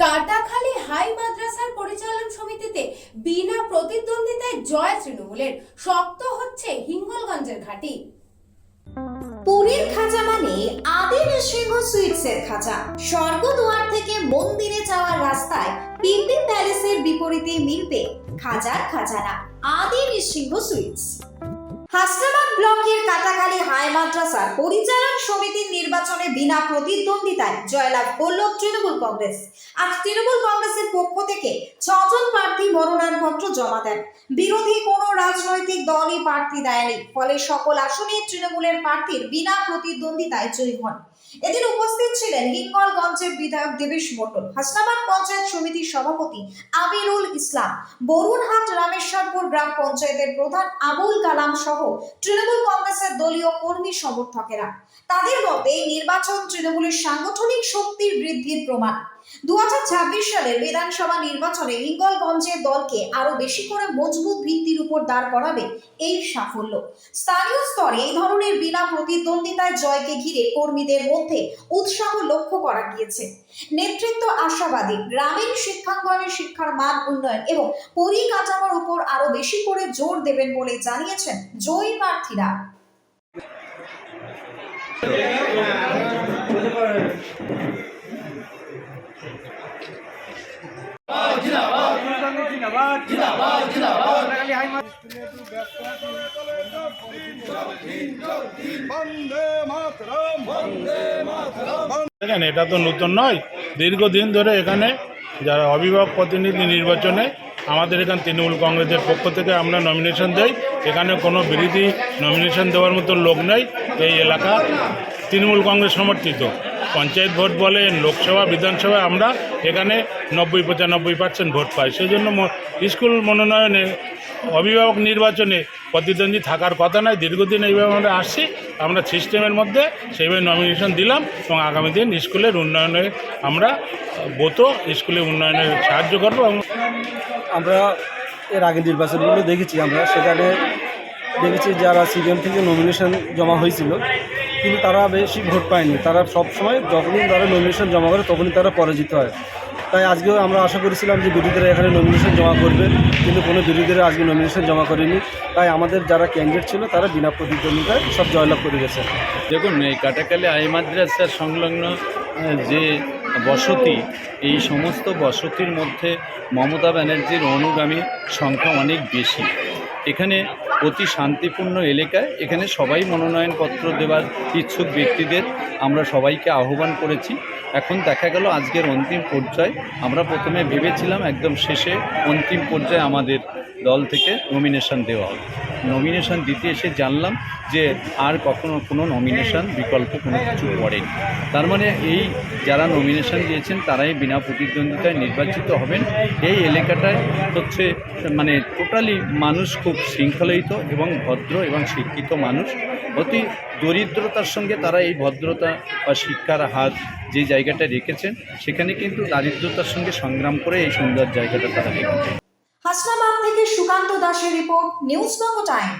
Katakhali high মাদ্রাসার পরিচালন সমিতিতে বিনা প্রতিদ্বন্দ্বিতায় জয় তৃণমূলের। শক্ত হচ্ছে হিঙ্গলগঞ্জের ঘাঁটি। পুরীর খাঁচা মানে আদি নৃসিংহ সুইটসের খাঁচা। স্বর্গদুয়ার থেকে মন্দিরে যাওয়ার রাস্তায় পিপি প্যালেসের বিপরীতে মিলবে খাজার খাজানা আদি নৃসিংহ সুইটস। হাসনাবাদ ব্লকের কাটাখালী হাই মাদ্রাসার পরিচালন সমিতির নির্বাচনে বিনা প্রতিদ্বন্দ্বিতায় জয়লাভ করল তৃণমূল কংগ্রেস। আজ তৃণমূল কংগ্রেসের পক্ষ থেকে ছজন প্রার্থী মনোনয়নপত্র জমা দেন। বিরোধী কোনো রাজনৈতিক দলই প্রার্থী দেয়নি, ফলে সকল আসনে তৃণমূলের প্রার্থীর বিনা প্রতিদ্বন্দ্বিতায় জয়ী হন। এদিন উপস্থিত ছিলেন হিঙ্গলগঞ্জের বিধায়ক দেবেশ মণ্ডল, হাসনাবাদ পঞ্চায়েত সমিতির সভাপতি আমিরুল ইসলাম, বরুণহাট রামেশ্বরপুর গ্রাম পঞ্চায়েতের প্রধান আবুল কালাম সহ তৃণমূল কংগ্রেসের দলীয় কর্মী সমর্থকেরা। তাদের মতে নির্বাচন তৃণমূলের সাংগঠনিক শক্তির বৃদ্ধির প্রমাণ। দু হাজার ছাব্বিশ সালের বিধানসভা নির্বাচনে হিঙ্গলগঞ্জের দলকে আরও বেশি করে মজবুত ভিত্তির উপর দাঁড় করাবে এই সাফল্য। স্থানীয় স্তরে এই ধরনের বিনা প্রতিদ্বন্দ্বিতায় জয়কে ঘিরে কর্মীদের মধ্যে উৎসাহ লক্ষ্য করা গিয়েছে। নেতৃত্ব আশাবাদী, গ্রামীণ শিক্ষাঙ্গনের শিক্ষার মান উন্নয়ন এবং পরিকাঠামোর উপর আরও বেশি করে জোর দেবেন বলে জানিয়েছেন জয়ী প্রার্থীরা। দেখেন এটা তো নতুন নয়। দীর্ঘদিন ধরে এখানে যারা অভিভাবক প্রতিনিধি নির্বাচনে আমাদের এখানে তৃণমূল কংগ্রেসের পক্ষ থেকে আমরা নমিনেশন দেই। এখানে কোনো বিরোধী নমিনেশন দেওয়ার মতো লোক নেই। এই এলাকা তৃণমূল কংগ্রেস সমর্থিত। পঞ্চায়েত ভোট বলেন লোকসভা, বিধানসভা আমরা এখানে নব্বই, পঁচানব্বই পার্সেন্ট ভোট পাই। সেই জন্য স্কুল মনোনয়নে অভিভাবক নির্বাচনে প্রতিদ্বন্দ্বী থাকার কথা নয়। দীর্ঘদিন এইভাবে আমরা আসছি, আমরা সিস্টেমের মধ্যে সেইভাবে নমিনেশন দিলাম এবং আগামী দিন স্কুলের উন্নয়নে আমরা বোত স্কুলের উন্নয়নে সাহায্য করব আমরা এর আগে নির্বাচনগুলো দেখেছি আমরা। সেখানে দেখেছি যারা সিজন থেকে নমিনেশন জমা হয়েছিল কিন্তু তারা বেশি ভোট পায়নি। তারা সব সময় যখনই তারা নমিনেশন জমা করে তখনই তারা পরাজিত হয়। তাই আজকেও আমরা আশা করেছিলাম যে বিরোধীরা এখানে নমিনেশন জমা করবে, কিন্তু কোনো বিরোধীরা আজকে নমিনেশন জমা করেনি। তাই আমাদের যারা ক্যান্ডিডেট ছিল, তারা বিনা প্রতিদ্বন্দ্বিতায় সব জয়লাভ করে গেছে। দেখুন, এই কাটাকালে আই মাদ্রাসার সংলগ্ন যে বসতি, এই সমস্ত বসতির মধ্যে মমতা ব্যানার্জির অনুগামী সংখ্যা অনেক বেশি। এখানে অতি শান্তিপূর্ণ এলাকায় এখানে সবাই মনোনয়নপত্র দেওয়ার ইচ্ছুক ব্যক্তিদের আমরা সবাইকে আহ্বান করেছি। এখন দেখা গেল আজকের অন্তিম পর্যায়ে। আমরা প্রথমে ভেবেছিলাম একদম শেষে অন্তিম পর্যায়ে আমাদের দল থেকে নমিনেশন দেওয়া হবে। নমিনেশন দিতে এসে জানলাম যে আর কখনো কোনো নমিনেশন বিকল্প কোনো কিছু পড়েনি তার মানে এই যারা নমিনেশন দিয়েছেন, তারাই বিনা প্রতিদ্বন্দ্বিতায় নির্বাচিত হবেন। এই এলাকাটায় হচ্ছে মানে টোটালি মানুষ খুব শৃঙ্খলিত এবং ভদ্র এবং শিক্ষিত মানুষ। অতি দরিদ্রতার সঙ্গে তারা এই ভদ্রতা বা শিক্ষার হাত যে জায়গাটা রেখেছেন, সেখানে কিন্তু দারিদ্রতার সঙ্গে সংগ্রাম করে এই সুন্দর জায়গাটা তারা রেখেছেন। হাসনাবাদ থেকে সুকান্ত দাসের রিপোর্ট নিউজ বঙ্গ টাইম।